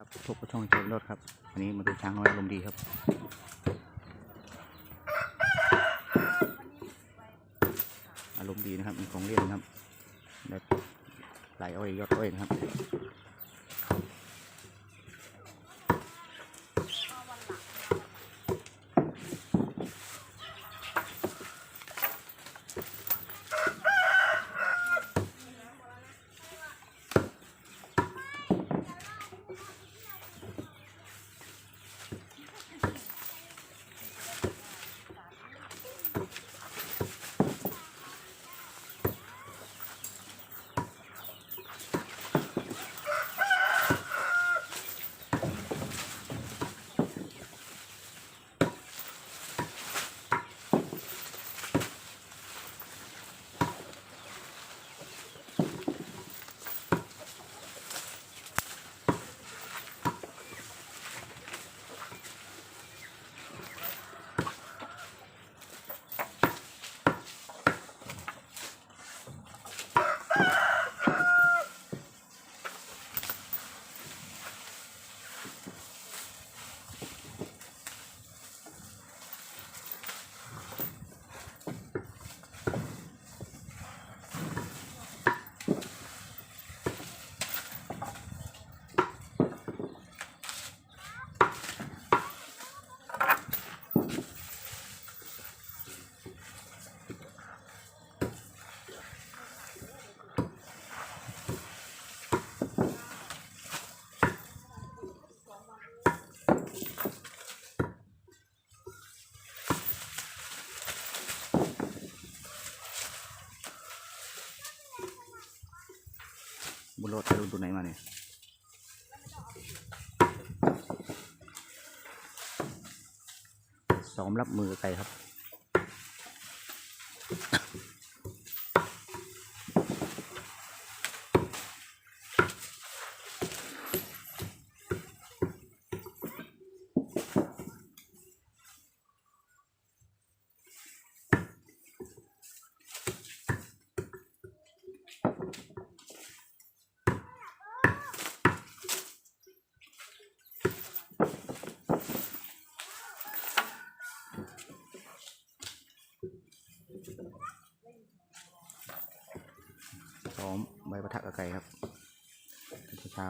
ครับพบกับช่องเจ้ารถครับวันนี้มาดูช้างน้อยอารมณ์ดีครับ อารมณ์ดีนะครับมีของเล่นนะครับแบบไหลอ้อยยอดอ้อยนะครับ รถไปดูตัวไหนมาเนี่ยซ้อมรับมือไก่ครับ ซ้อมใบประทักกับไก่ครับเช้า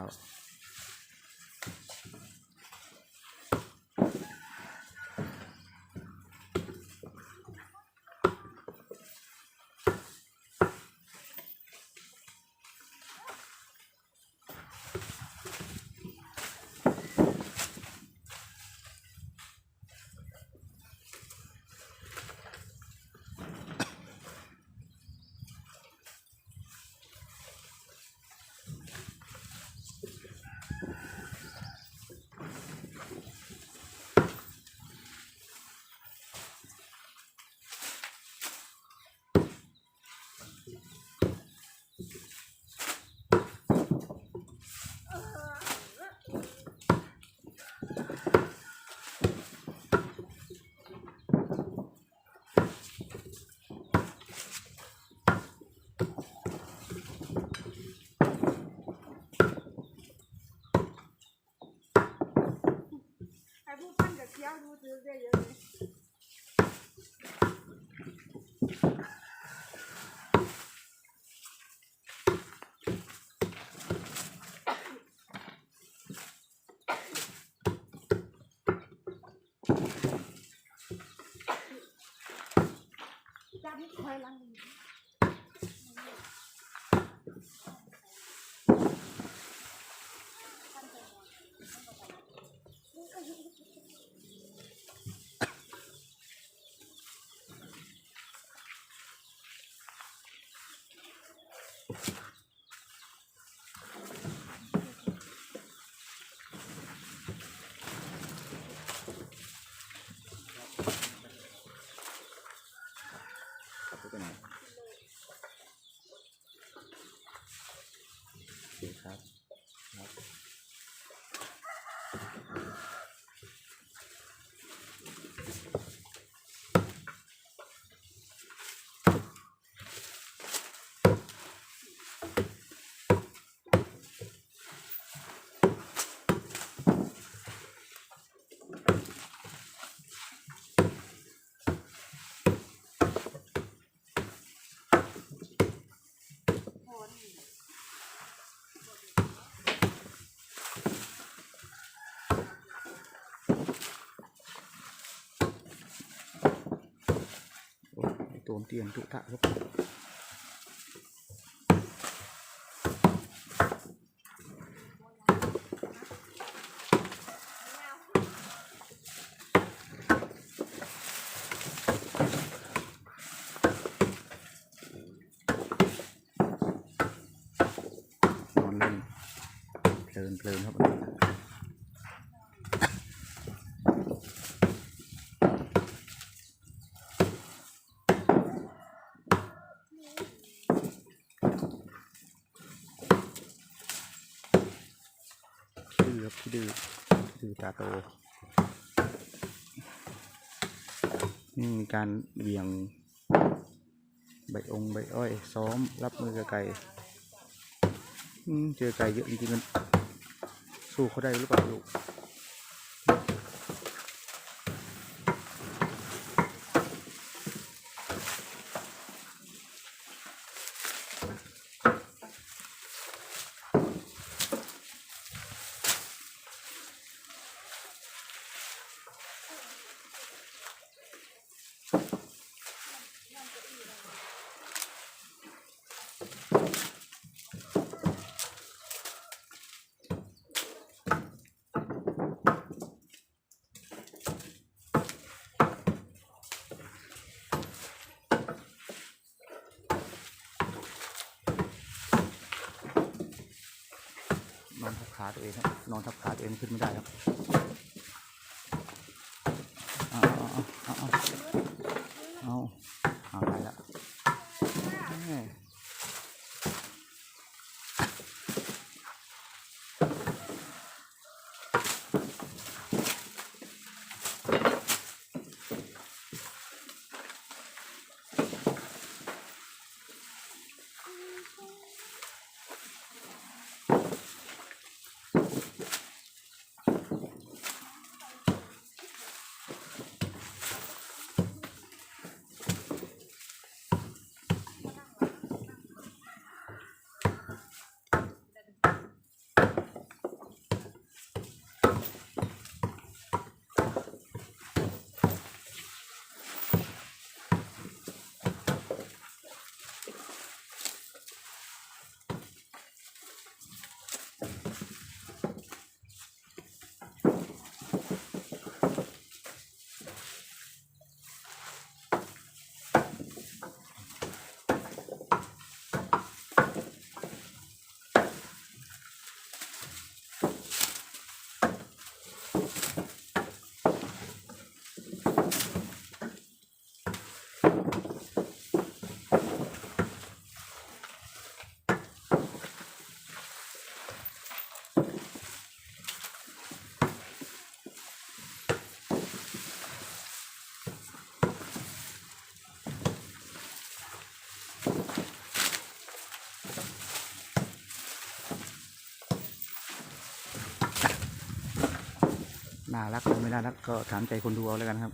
จับนี่ ตัวมเตียนตุทะครับ นอนเล่นเพลินเพลินครับวันนี้ ดื้อดื้อดื้อตาโตนี่มีการเบี่ยงใบองใบอ้อย ซ้อมรับมือกับไก่เจอไก่เยอะจริงๆสู้เขาได้หรือเปล่าลูก นอนทับขาตัวเองครับ นอนทับขาตัวเองขึ้นไม่ได้ครับารักหรือไม่น่ารักก็ถามใจคนดูเอาแล้วกันครับ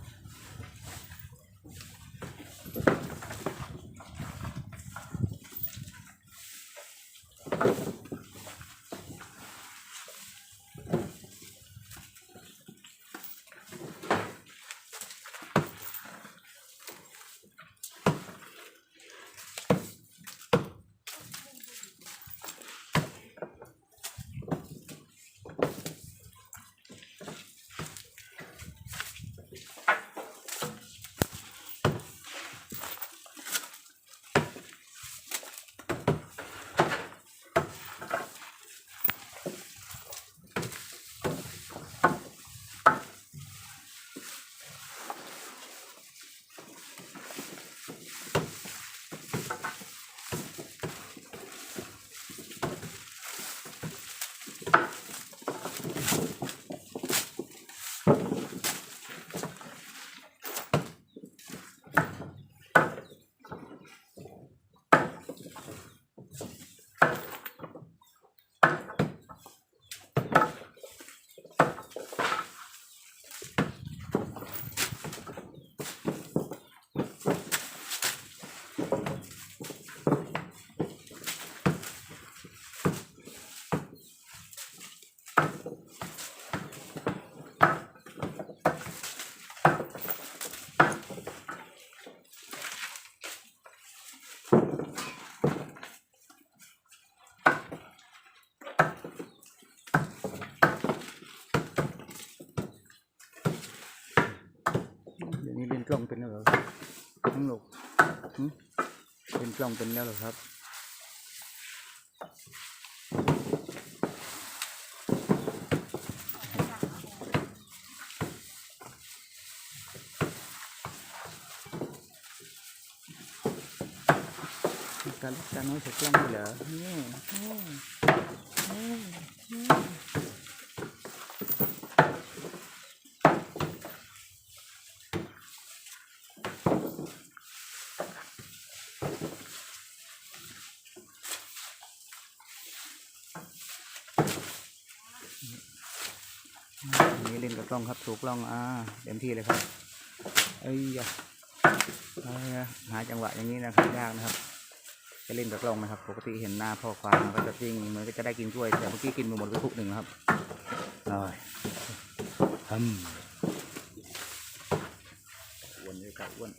กล่องเป็นแล้วหรอครับการการน้อยใส่กล้องด้วยเหรอนี่โอ้โอ้โอ้นี่ เล่นกับกล้องครับถูกกล้องอ่าเต็มที่เลยครับเอ้ยาเอาละหาจังหวะอย่างนี้นะครับยากนะครับ จะเล่นกับกล้องนะครับ ปกติเห็นหน้าพ่อควายมันก็จะยิงเหมือนก็จะได้กินกล้วยแต่เมื่อกี้กินไปหมดไปทุกหนึ่งครับลอยทำอ้วนเลยครับอ้วน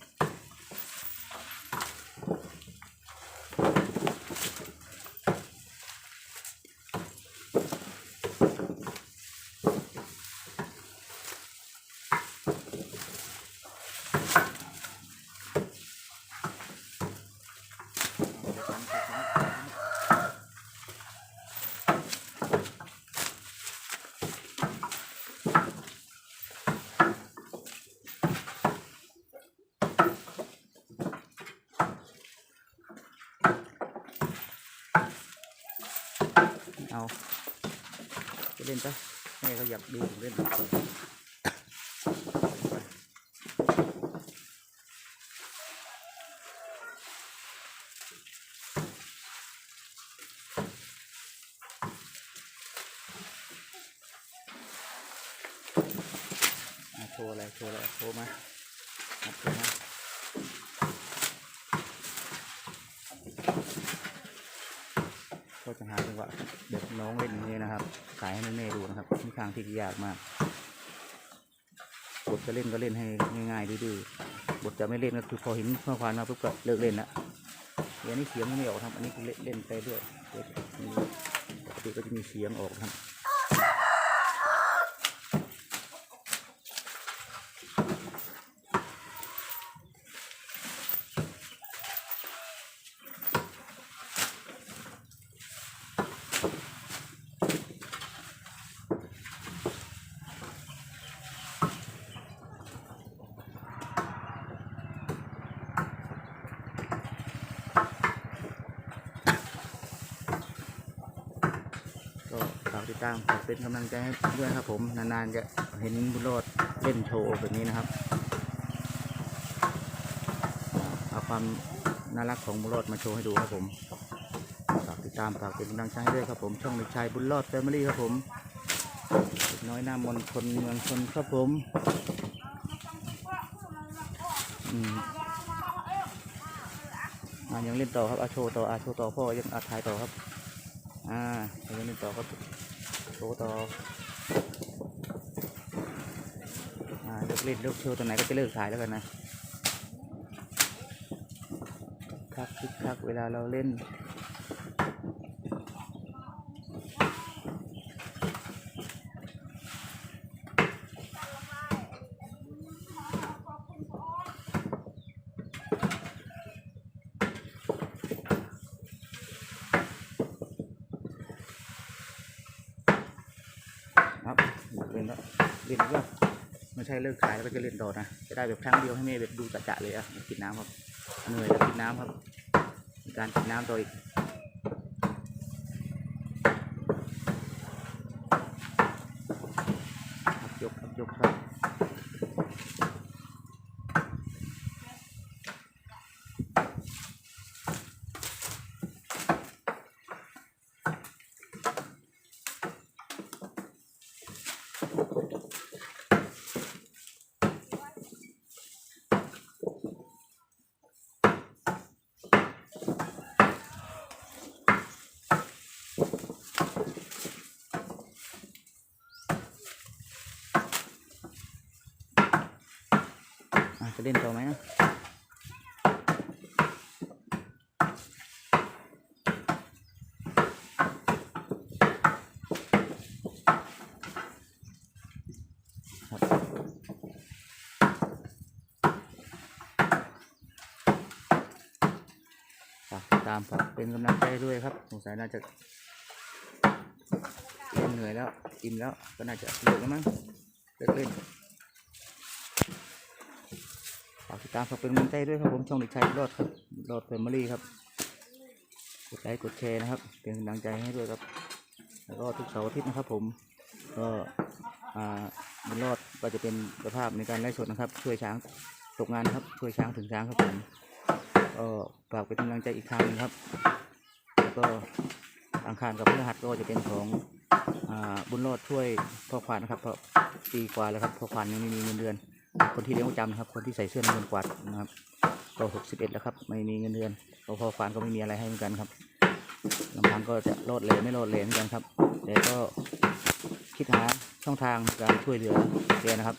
เอาจะเล่นปะแม่เขาอยากดูผมเล่นอะโชว์อะไรโชว์อะไรโชว์มาอะโชว์มา ก็จะหาจังหวะเด็กน้องเล่นอย่างนี้นะครับ ขายให้แม่ดูนะครับมีทางที่ยากมากบทจะเล่นก็เล่นให้ง่ายๆดื้อบทจะไม่เล่นก็คือพอเห็นข้อความมาปุ๊บก็เลิกเล่นละอันนี้เสียงไม่ออกครับ อันนี้เล่นเล่นไปเรื่อยปกติก็จะมีเสียงออกครับ ดตามฝากเป็นกำลังใจให้ด้วยครับผมนานๆจะเห็นบุญรอดเล่นโชว์แบบนี้นะครับเอาความน่ารักของบุญรอดมาโชว์ให้ดูครับผมฝากติดตามฝากเป็นกำลังใจให้ด้วยครับผม ช่องเด็กชายบุญรอดแฟมิลี่ครับผมเด็กน้อยหน้ามนต์คนเมืองชนครับผมอืมอะยังเล่นต่อครับอาโชว์ต่ออาโชว์ต่อพ่อยังอาถ่ายต่อครับ อ่าเดี๋ยวนี้ต่อก็โช ว์ต่อเลิกเล่นเลิกโชว์ตัวไหนก็จะเลิกถ่ายแล้วกันนะคักคึกคักเวลาเราเล่น ครับเล่นแล้วเล่นแล้วไม่ ใช่เลิกขายแล้วก็จะเล่นต่อนะ จะได้แบบครั้งเดียวให้แม่แบบดูจะเลยอะกินน้ำครับเหนื่อยแล้วกินน้ำครับ การกินน้ำต่ออีกครับยกครับยกครับอะ จะเล่นต่อไหมนะตามฝากเป็นกำลังใจด้วยครับ สงสัยน่าจะเล่นเหนื่อยแล้ว อิ่มแล้ว ก็น่าจะเลิกแล้วมั้งเลิกเล่นฝากติดตามฝากเป็นกำลังใจด้วยครับผมช่องเด็กชายรอดครับรอดแฟมิลี่ครับ กดไลค์กดแชร์นะครับ เป็นกำลังใจให้ด้วยครับ แล้วก็ทุกเสาร์อาทิตย์นะครับผมก็อ่ารอดก็จะเป็นสภาพในการไล่สดนะครับ ช่วยช้างตกงานครับช่วยช้างถึงช้างครับผมก็ฝากเป็นกำลังใจอีกครั้งหนึงครับ แล้วก็อังคารกับพฤหัสก็จะเป็นของอาบุญรอดช่วยพ่อควานนะครับเพราะปีกว่าแล้วครับพ่อควานยังไม่มีเงินเดือน คนที่เลี้ยงประจำนะครับ คนที่ใส่เสื้อน้ำเงินกวาดนะครับก็หกสิบเอ็ดแล้วครับ ไม่มีเงินเดือนก็พอควานก็ไม่มีอะไรให้เหมือนกันครับลำพังก็จะโลดเลยไม่โลดเลยเหมือนกันครับ แต่ก็คิดหาช่องทางการช่วยเหลือแกนะครับ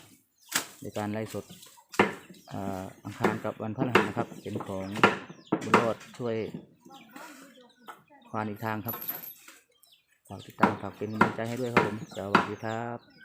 ในการไล่สดอ่าอังคารกับวันพฤหัสนะครับ เป็นของบุญรอดช่วยควานอีกทางครับฝากติดตามฝากเป็นกำลังใจให้ด้วยครับผมสวัสดีครับ